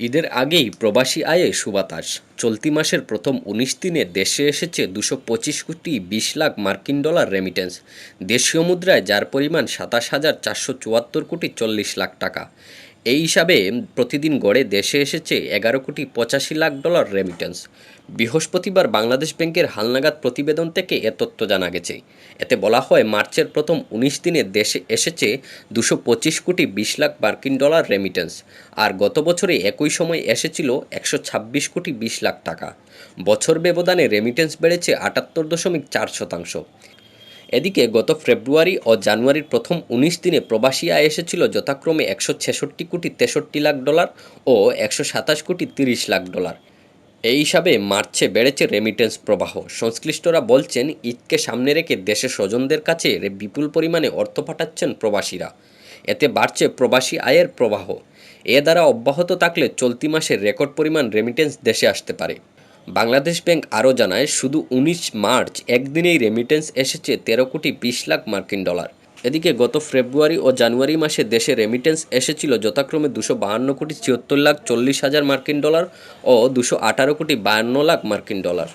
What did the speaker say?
ঈদের আগেই প্রবাসী আয়ে সুবাতাস। চলতি মাসের প্রথম উনিশ দিনে দেশে এসেছে দুশো পঁচিশ কোটি বিশ লাখ মার্কিন ডলার রেমিটেন্স দেশীয় মুদ্রায় যার পরিমাণ সাতাশ হাজার চারশো চুয়াত্তর কোটি চল্লিশ লাখ টাকা। এই হিসাবে প্রতিদিন গড়ে দেশে এসেছে এগারো কোটি পঁচাশি লাখ ডলার রেমিটেন্স বৃহস্পতিবার বাংলাদেশ ব্যাংকের হালনাগাদ প্রতিবেদন থেকে এ তথ্য জানা গেছে। এতে বলা হয়, মার্চের প্রথম উনিশ দিনে দেশে এসেছে দুশো পঁচিশ কোটি বিশ লাখ মার্কিন ডলার রেমিটেন্স আর গত বছরে একই সময় এসেছিল একশো ছাব্বিশ কোটি বিশ লাখ টাকা। বছর ব্যবধানে রেমিটেন্স বেড়েছে আটাত্তর দশমিক চার শতাংশ। এদিকে গত ফেব্রুয়ারি ও জানুয়ারির প্রথম উনিশ দিনে প্রবাসী আয় এসেছিল যথাক্রমে একশো ছেষট্টি কোটি তেষট্টি লাখ ডলার ও একশো সাতাশ কোটি তিরিশ লাখ ডলার। এই হিসাবে মার্চে বেড়েছে রেমিটেন্স প্রবাহ। সংশ্লিষ্টরা বলছেন, ঈদকে সামনে রেখে দেশের স্বজনদের কাছে বিপুল পরিমাণে অর্থ পাঠাচ্ছেন প্রবাসীরা। এতে বাড়ছে প্রবাসী আয়ের প্রবাহ। এ দ্বারা অব্যাহত থাকলে চলতি মাসে রেকর্ড পরিমাণ রেমিটেন্স দেশে আসতে পারে। বাংলাদেশ ব্যাংক আরও জানায়, শুধু উনিশ মার্চ একদিনেই রেমিটেন্স এসেছে তেরো কোটি বিশ লাখ মার্কিন ডলার। এদিকে গত ফেব্রুয়ারি ও জানুয়ারি মাসে দেশে রেমিটেন্স এসেছিল যথাক্রমে দুশো বাহান্ন কোটি ছিয়াত্তর লাখ চল্লিশ হাজার মার্কিন ডলার ও দুশো আঠারো কোটি বায়ান্ন লাখ মার্কিন ডলার।